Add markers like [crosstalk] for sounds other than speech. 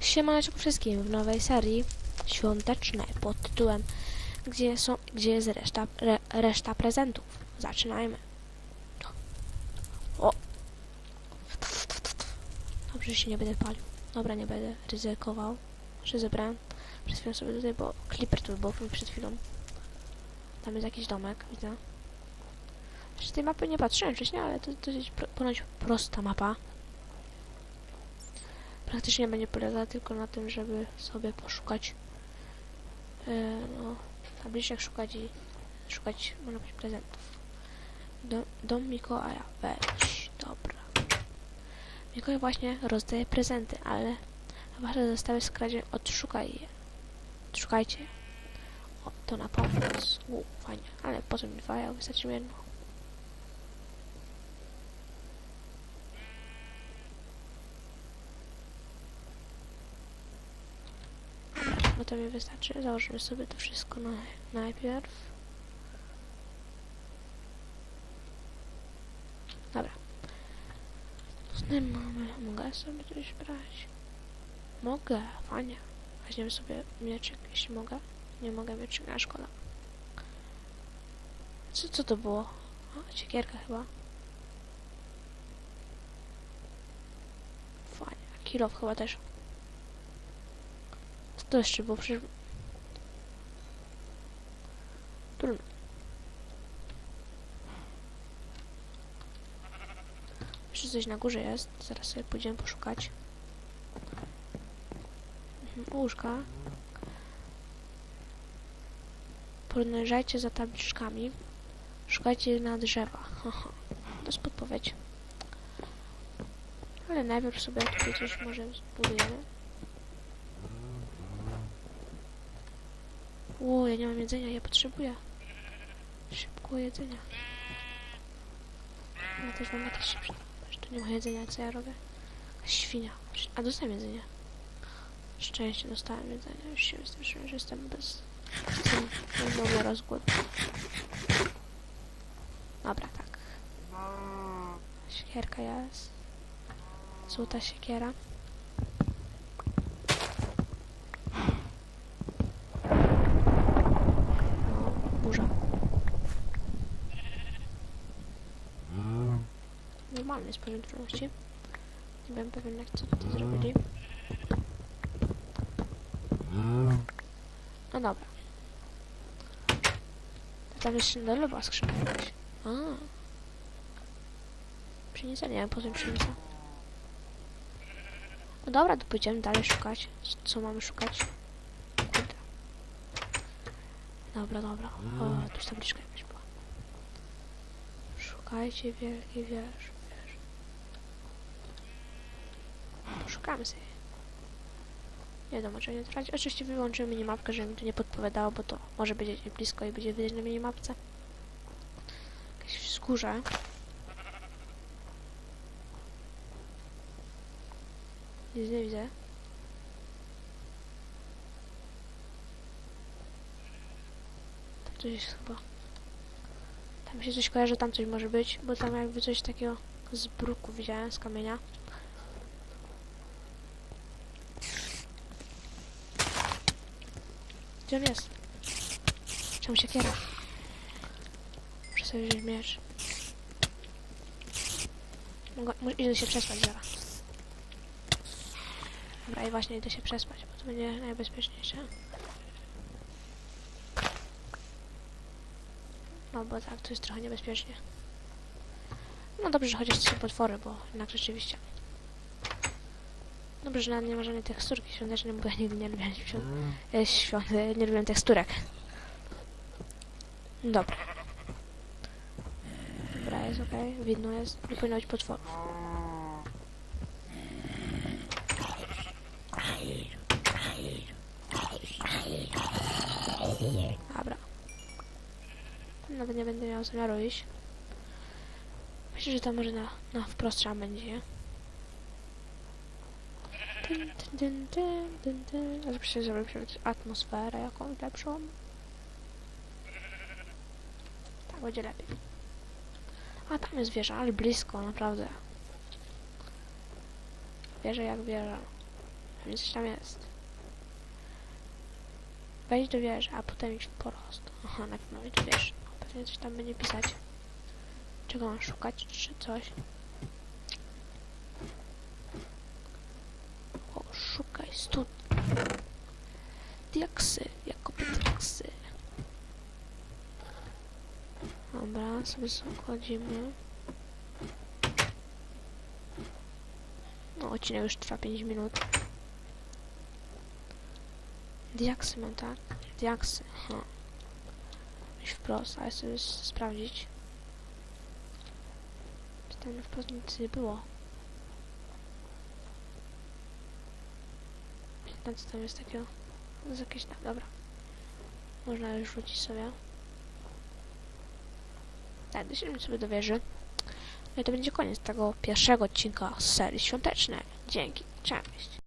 Siemaneczko wszystkim w nowej serii świątecznej pod tytułem Gdzie są, gdzie jest reszta, re, reszta prezentów. Zaczynajmy. O! Dobrze, się nie będę palił. Dobra, nie będę ryzykował. Że zebrałem przed chwilą sobie tutaj, bo Clipper tu był przed chwilą. Tam jest jakiś domek, widzę. Z tej mapy nie patrzyłem wcześniej, ale to dosyć pro, ponoć prosta mapa praktycznie będzie polegała tylko na tym, żeby sobie poszukać e, no, tabliczek szukać i szukać, można powiedzieć, prezentów. Dom, dom Mikołaja, weź, dobra. Mikołaj właśnie rozdaje prezenty, ale wasze zostały skradzione, odszukaj je. Odszukajcie. O, to na pomoc. U, fajnie, ale po co mi dwa, jak wystarczy mi jedno. No to mi wystarczy. Założymy sobie to wszystko na, najpierw. Dobra. Tutaj mamy. Mogę sobie coś brać? Mogę, fajnie. Weźmiemy sobie mieczyk, jeśli mogę. Nie mogę mieczyk na szkoda. Co, co to było? Siekierka chyba. Fajnie. Kilof chyba też. To jeszcze było? Przecież... Trudno. Jeszcze coś na górze jest. Zaraz sobie pójdziemy poszukać. Mhm, Łóżka. Podążajcie za tabliczkami. Szukajcie na drzewach. [laughs] Haha. To jest podpowiedź. Ale najpierw sobie tutaj coś może zbudujemy. Ło, ja nie mam jedzenia, ja potrzebuję szybko jedzenia. Ja też mam jakieś szybsze. Nie ma jedzenia, co ja robię? Świnia. A dostałem jedzenie. Szczęście dostałem jedzenie. Już się wystraszyłem, że jestem bez... Znowu rozgłodny. Dobra, tak. Siekierka jest. Złota siekiera. No, burza. Poziom trudności. Nie byłem pewien, jak co tutaj zrobili. No dobra. To tam jeszcze na lewa skrzynka jakaś. A. Pszenica? Nie wiem, po co mi pszenica. No dobra, to pójdziemy dalej szukać. Co mamy szukać? Kurde. Dobra, dobra. O, tu jest tabliczka jakaś była. Szukajcie wielkiej wieży. wieży. Poszukamy sobie. Nie wiadomo, czy nie tracić. Oczywiście wyłączymy minimapkę, żeby mi to nie podpowiadało, bo to może być blisko i będzie widać na minimapce. Jakieś wzgórze. Nic nie widzę. Tam coś jest chyba. Tam się coś kojarzy, tam coś może być, bo tam jakby coś takiego z bruku widziałem, z kamienia. Gdzie on jest? Czemu się kiera? Muszę sobie wziąć miecz. Mogę, idę się przespać zaraz. Dobra, i właśnie idę się przespać, bo to będzie najbezpieczniejsze. No bo tak, to jest trochę niebezpiecznie. No dobrze, że chociaż są potwory, bo jednak rzeczywiście. Dobrze, że nie ma żadnej teksturki świątecznej, bo ja nigdy nie lubię świąt... e, świąt... e, nie lubię teksturek. Dobra. Dobra, jest okej. Widno jest. Nie powinno być potworów. Dobra. Tam Nawet nie będę miał zamiaru iść. Myślę, że to może na, na wprost trzeba będzie. nie? Dyn, dyn, dyn. Ale przecież zrobię sobie atmosferę jakąś lepszą. Tak będzie lepiej. A tam jest wieża, ale blisko, naprawdę. Wieża jak wieża. Pewnie coś tam jest. Wejdź do wieży, a potem idź po prostu. Aha, mam iść do wieży. No, pewnie coś tam będzie pisać. Czego mam szukać, czy coś? O, szukaj stud. Diaksy, Jakobie diaksy. Dobra, sobie schodzimy. No, odcinek już trwa 5 minut. Diaksy mam, tak? Diaksy, aha. Iść wprost, ale sobie sprawdzić. Czy tam wprost nic nie było? Co tam jest takiego? To jest jakieś tam, dobra. Można już rzucić sobie. Tak, dosiądziemy sobie do wieży. No i to będzie koniec tego pierwszego odcinka z serii świątecznej. Dzięki, cześć.